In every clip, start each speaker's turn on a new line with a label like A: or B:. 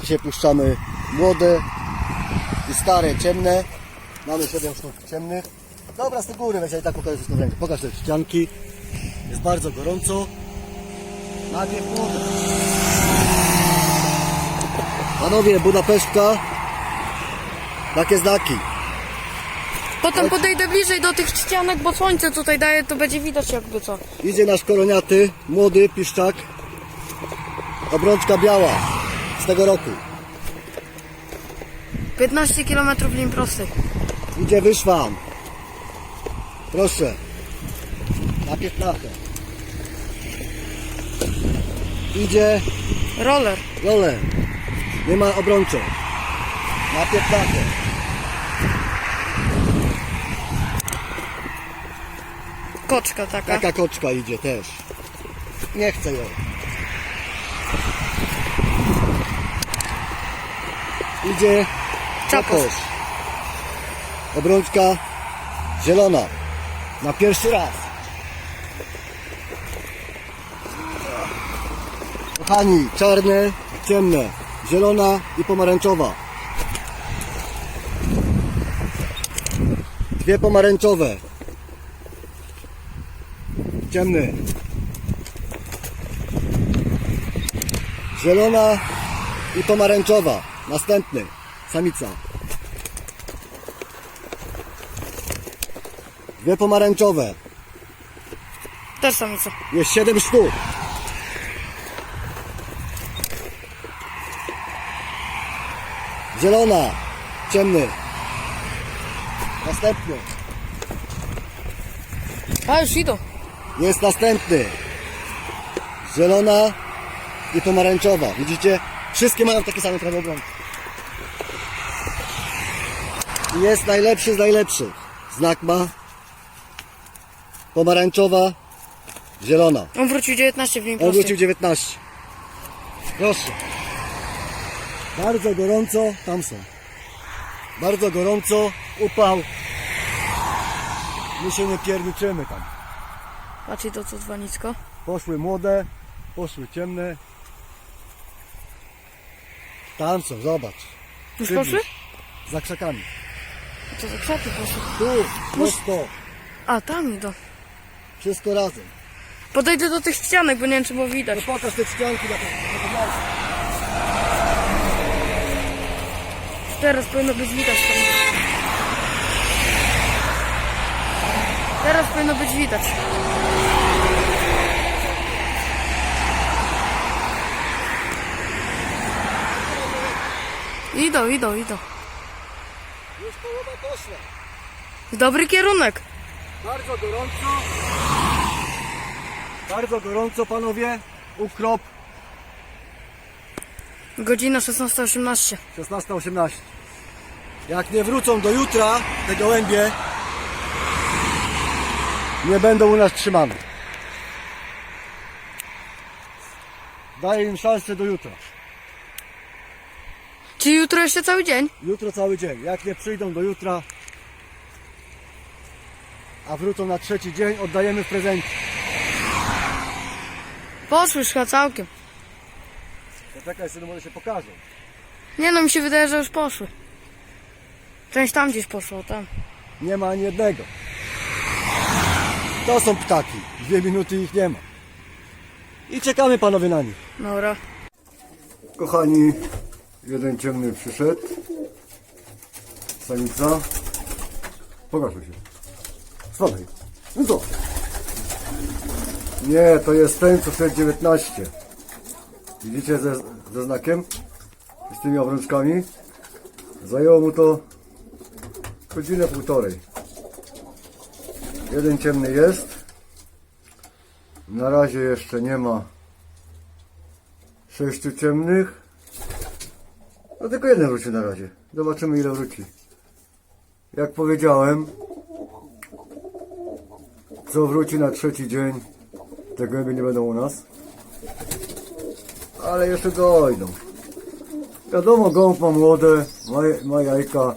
A: Dzisiaj puszczamy młode i stare, ciemne. Mamy 7 sztuk ciemnych. Dobra, z tej góry weź, ja i tak pokażę wszystko w ręku. Pokaż te ścianki. Jest bardzo gorąco. Najpierw młode. Panowie, Budapesztka. Takie znaki.
B: Potem podejdę bliżej do tych ścianek, bo słońce tutaj daje, to będzie widać jakby co.
A: Idzie nasz koroniaty, młody piszczak. Obrączka biała z tego roku.
B: 15 km linii prostej.
A: Idzie wyszwan. Proszę. Na piętnachę. Idzie
B: Roller.
A: rolę. Nie ma obrączek. Na piętnachę.
B: Koczka taka.
A: Taka koczka idzie też. Nie chcę ją. Idzie
B: Czapos.
A: Obrączka zielona. Na pierwszy raz. Kochani, czarne, ciemne, zielona i pomarańczowa. Dwie pomarańczowe. Ciemny. Zielona i pomarańczowa. Następny. Samica. Dwie pomarańczowe.
B: Też samica.
A: Jest siedem sztuk. Zielona. Ciemny. Następny.
B: A już idą.
A: Jest następny. Zielona i pomarańczowa. Widzicie? Wszystkie mają takie same prawo obrony. I jest najlepszy z najlepszych. Znak ma pomarańczowa, zielona.
B: On wrócił 19 w linii
A: On wrócił 19. Proszę. Bardzo gorąco, tam są. Bardzo gorąco, upał. My się nie pierniczymy tam.
B: Patrzcie to co dzwonisko.
A: Poszły młode, poszły ciemne. Tam są, zobacz.
B: Już
A: Przybliż.
B: poszły?
A: Za krzakami.
B: Co za krzaki poszły?
A: Tu, prosto.
B: A, tam idą.
A: Wszystko razem.
B: Podejdę do tych ścianek, bo nie wiem czy było widać.
A: No pokaż te ścianki na to- na to.
B: Teraz powinno być widać. tam. Teraz powinno być widać. Idą, idą, idą.
A: Już połowa poszła.
B: W dobry kierunek.
A: Bardzo gorąco. Bardzo gorąco, panowie. Ukrop
B: Godzina 16.18.
A: 16.18. Jak nie wrócą do jutra te gołębie, nie będą u nas trzymane. Daję im szansę do jutra.
B: Czy jutro jeszcze cały dzień?
A: Jutro cały dzień. Jak nie przyjdą do jutra, a wrócą na trzeci dzień, oddajemy w prezencie.
B: Poszły już chyba całkiem.
A: Czekaj, sobie może się pokażą.
B: Nie no, mi się wydaje, że już poszły. Część tam gdzieś poszła, tam.
A: Nie ma ani jednego. To są ptaki. Dwie minuty ich nie ma. I czekamy panowie na nich.
B: Dobra.
A: Kochani, jeden ciemny przyszedł. Samica. Pokażmy się. Spadaj. No co? Nie, to jest ten, co przed 19. Widzicie ze, ze znakiem? Z tymi obrączkami. Zajęło mu to godzinę półtorej. Jeden ciemny jest. Na razie jeszcze nie ma sześciu ciemnych. No tylko jeden wróci na razie. Zobaczymy ile wróci. Jak powiedziałem, co wróci na trzeci dzień, te gołębie nie będą u nas. Ale jeszcze dojdą. Wiadomo, gołąb ma młode, ma, ma jajka.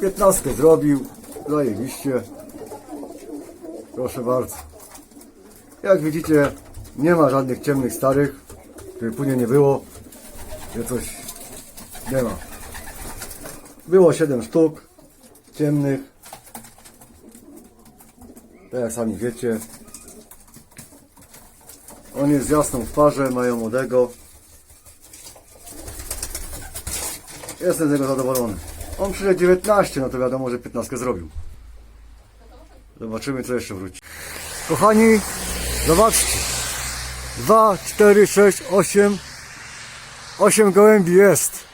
A: Piętnastkę zrobił, zajebiście. Proszę bardzo. Jak widzicie, nie ma żadnych ciemnych starych. Żeby później nie było, że coś ma. Było 7 sztuk ciemnych. Jak sami wiecie. On jest jasną w parze, mają młodego. Jestem z niego zadowolony. On przyjdzie 19, no to wiadomo, że 15 zrobił. Zobaczymy, co jeszcze wróci. Kochani, zobaczcie. 2, 4, 6, 8. 8 gołębi jest.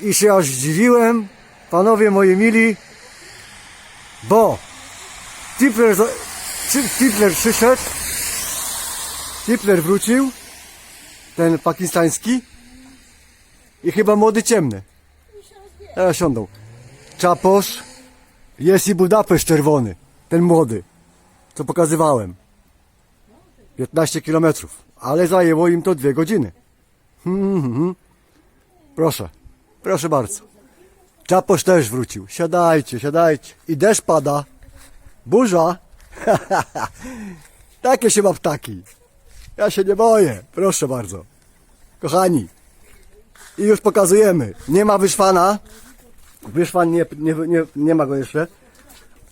A: I się aż zdziwiłem, panowie moi mili, bo Tipler, Tipler przyszedł, Tipler wrócił, ten pakistański i chyba młody ciemny. Teraz siądą. Czaposz, jest i Budapeszt czerwony, ten młody, co pokazywałem. 15 kilometrów, ale zajęło im to dwie godziny. Hmm. Proszę, proszę bardzo. Czaposz też wrócił. Siadajcie, siadajcie. I deszcz pada. Burza. Takie się ma ptaki. Ja się nie boję. Proszę bardzo. Kochani. I już pokazujemy. Nie ma wyszwana. Wyszwan nie, nie, nie, nie ma go jeszcze.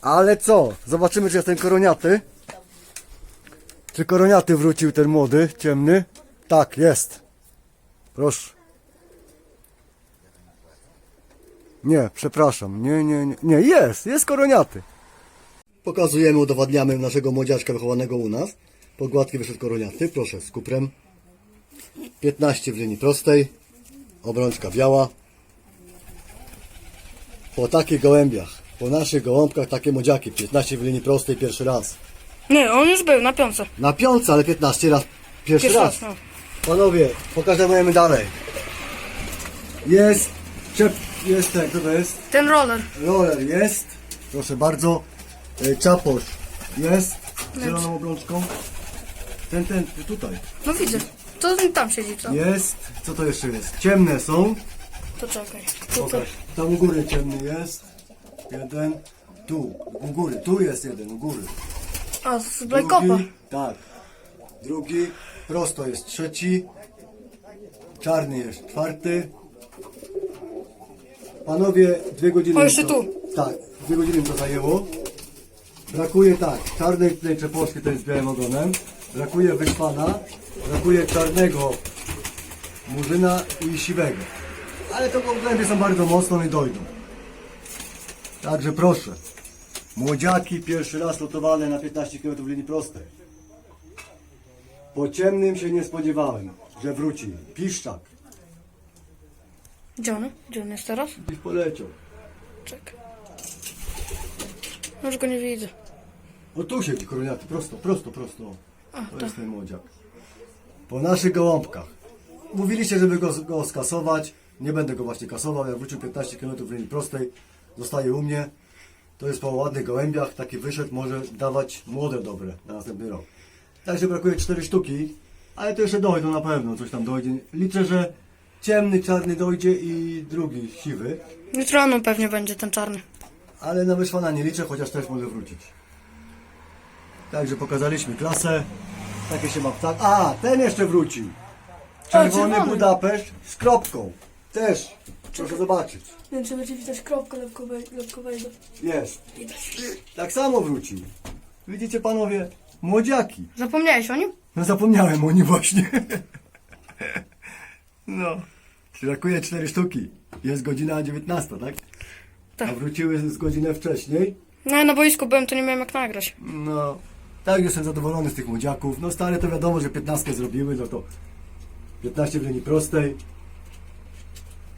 A: Ale co? Zobaczymy, czy jest ten koroniaty. Czy koroniaty wrócił ten młody, ciemny? Tak, jest. Proszę. Nie, przepraszam. Nie, nie, nie. Nie, jest, jest koroniaty. Pokazujemy, udowadniamy naszego młodziaczka wychowanego u nas. Podgładki wyszedł koroniaty, proszę, z kuprem. 15 w linii prostej. Obrączka biała. Po takich gołębiach, po naszych gołąbkach takie młodziaki. 15 w linii prostej pierwszy raz.
B: Nie, on już był na piące.
A: Na piątce, ale 15 raz. Pierwszy,
B: Pierwszy
A: raz.
B: raz, no.
A: Panowie, pokażemy dalej. Jest, czep, jest ten, kto to jest?
B: Ten roller.
A: Roller jest, proszę bardzo. E, Czaposz jest, z zieloną obrączką. Ten, ten, tutaj.
B: No widzę. To tam siedzi, co?
A: Jest, co to jeszcze jest? Ciemne są.
B: To czekaj. Tu, co?
A: Pokaż. Tam u góry ciemny jest. Jeden. Tu, u góry, tu jest jeden, u góry.
B: A, z.
A: Drugi, tak. Drugi, prosto jest trzeci. Czarny jest czwarty. Panowie, dwie godziny.
B: O, jeszcze
A: to,
B: tu.
A: Tak, dwie godziny to zajęło. Brakuje tak, czarnej tej czeposzki, ten z białym ogonem. Brakuje wyszpana. Brakuje czarnego murzyna i siwego. Ale to gołębie są bardzo mocno i dojdą. Także proszę. Młodziaki pierwszy raz lotowane na 15 km linii prostej. Po ciemnym się nie spodziewałem, że wróci. Piszczak.
B: Gdzie on? Gdzie on jest teraz?
A: Gdzieś poleciał.
B: Czekaj. Już go nie widzę.
A: O tu siedzi koroniaty, prosto, prosto, prosto.
B: A,
A: To
B: tak.
A: jest ten młodziak. Po naszych gołąbkach. Mówiliście, żeby go, go skasować. Nie będę go właśnie kasował. Jak wrócił 15 km w linii prostej, zostaje u mnie. To jest po ładnych gołębiach. Taki wyszedł może dawać młode dobre na następny rok. Także brakuje 4 sztuki, ale to jeszcze dojdą na pewno. Coś tam dojdzie. Liczę, że ciemny, czarny dojdzie i drugi siwy.
B: Jutro rano pewnie będzie ten czarny.
A: Ale na wyszwana nie liczę, chociaż też może wrócić. Także pokazaliśmy klasę. Takie się ma ptak. A, ten jeszcze wrócił. Czerwony
B: czerwony.
A: Budapeszt z kropką. Też. Proszę zobaczyć.
B: Nie wiem, czy będzie widać kropkę lepkowego.
A: Jest.
B: Widać.
A: Tak samo wrócił. Widzicie panowie? Młodziaki.
B: Zapomniałeś o nim?
A: No zapomniałem o nim właśnie. No. Brakuje 4 sztuki. Jest godzina 19, tak?
B: Tak.
A: A wróciły z godzinę wcześniej.
B: No na boisku byłem, to nie miałem jak nagrać.
A: No, tak jestem zadowolony z tych młodziaków. No stare to wiadomo, że 15 zrobiły, no to 15 w linii prostej.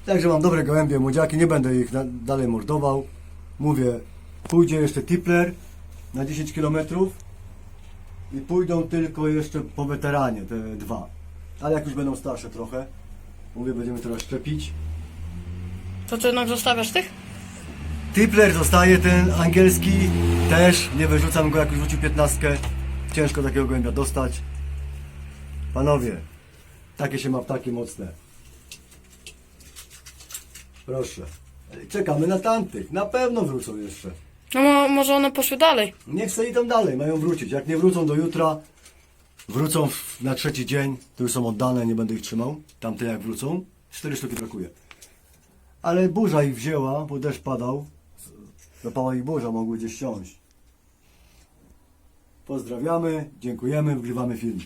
A: Także mam dobre gołębie, młodziaki, nie będę ich da dalej mordował. Mówię, pójdzie jeszcze tipler na 10 km i pójdą tylko jeszcze po weteranie te dwa. Ale jak już będą starsze trochę, mówię, będziemy teraz szczepić.
B: To ty jednak zostawiasz tych?
A: Tipler zostaje ten angielski też. Nie wyrzucam go jak już rzucił 15. Ciężko takiego gołębia dostać. Panowie, takie się ma ptaki mocne. Proszę. Czekamy na tamtych. Na pewno wrócą jeszcze.
B: No mo- może one poszły dalej.
A: Niech sobie idą dalej, mają wrócić. Jak nie wrócą do jutra, Wrócą w- na trzeci dzień, to już są oddane, nie będę ich trzymał. Tamte jak wrócą, cztery sztuki brakuje. Ale burza ich wzięła, bo deszcz padał. Zapała ich burza, mogły gdzieś siąść. Pozdrawiamy, dziękujemy, wgrywamy film.